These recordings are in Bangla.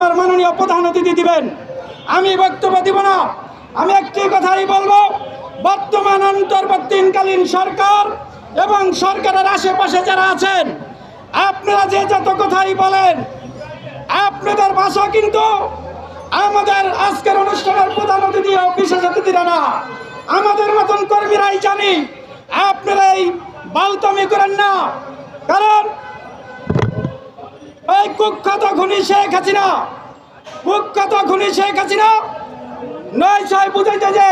আমার মাননীয় প্রধান অতিথি দিবেন। আমি বক্তব্য দিব না। আমি একটি কথাই বলব, বর্তমান অন্তর্বর্তীকালীন সরকার এবং সরকারের আশেপাশে যারা আছেন, আপনারা যে যত কথাই বলেন, আপনাদের ভাষা কিন্তু আমাদের আজকের অনুষ্ঠানের প্রধান অতিথি বিশেষ অতিথিরা না। আমাদের মতন কর্মীরাই জানি, আপনারা এই বালতামি করেন না। কারণ কুখ্যাত খুনি শেখ হাসিনা, কুখ্যাত খুনি শেখ হাসিনা। নয় ছয় বুঝাইতে যে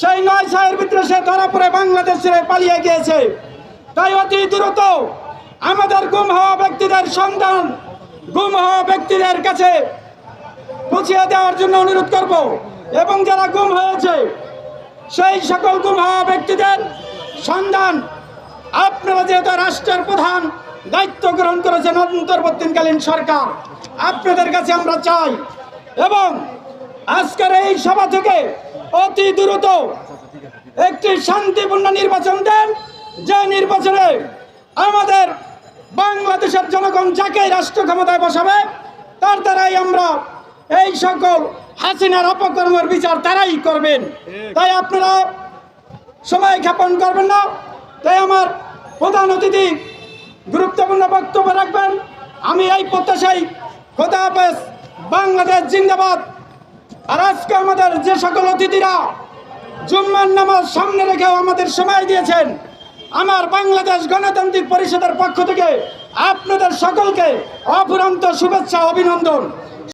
সেই নয় ছয়ের ভিতরে সে ধরা পড়ে বাংলাদেশ পালিয়ে গিয়েছে। তাই অতি দ্রুত আমাদের গুম হওয়া ব্যক্তিদের সন্ধান, গুম হওয়া ব্যক্তিদের কাছে পুছিয়ে দেওয়ার জন্য অনুরোধ করব। এবং যারা গুম হয়েছে, সেই সকল গুম হওয়া ব্যক্তিদের সন্ধান আপনারা যেহেতু রাষ্ট্রের প্রধান দায়িত্ব গ্রহণ করেছেন অন্তর্বর্তীকালীন সরকার। আপনাদের কাছে আমরা চাই এবং আজকের এই সভা থেকে অতি দ্রুত একটি শান্তিপূর্ণ নির্বাচন দেন, যে নির্বাচনে আমাদের বাংলাদেশের জনগণ যাকে রাষ্ট্র ক্ষমতায় বসাবে, তার দ্বারাই আমরা এই সকল হাসিনার অপকর্মের বিচার তারাই করবেন। তাই আপনারা সময় ক্ষেপণ করবেন না। তাই আমার প্রধান অতিথি বক্তব্য রাখবেন। আমি এই প্রত্যাশাই খোদা হাফেজ, বাংলাদেশ জিন্দাবাদ। আর আজকে আমাদের যে সকল অতিথিরা জুম্মার নামাজ সামনে রেখেও আমাদের সময় দিয়েছেন, আমার বাংলাদেশ গণতান্ত্রিক পরিষদের পক্ষ থেকে আপনাদের সকলকে অফুরন্ত শুভেচ্ছা, অভিনন্দন।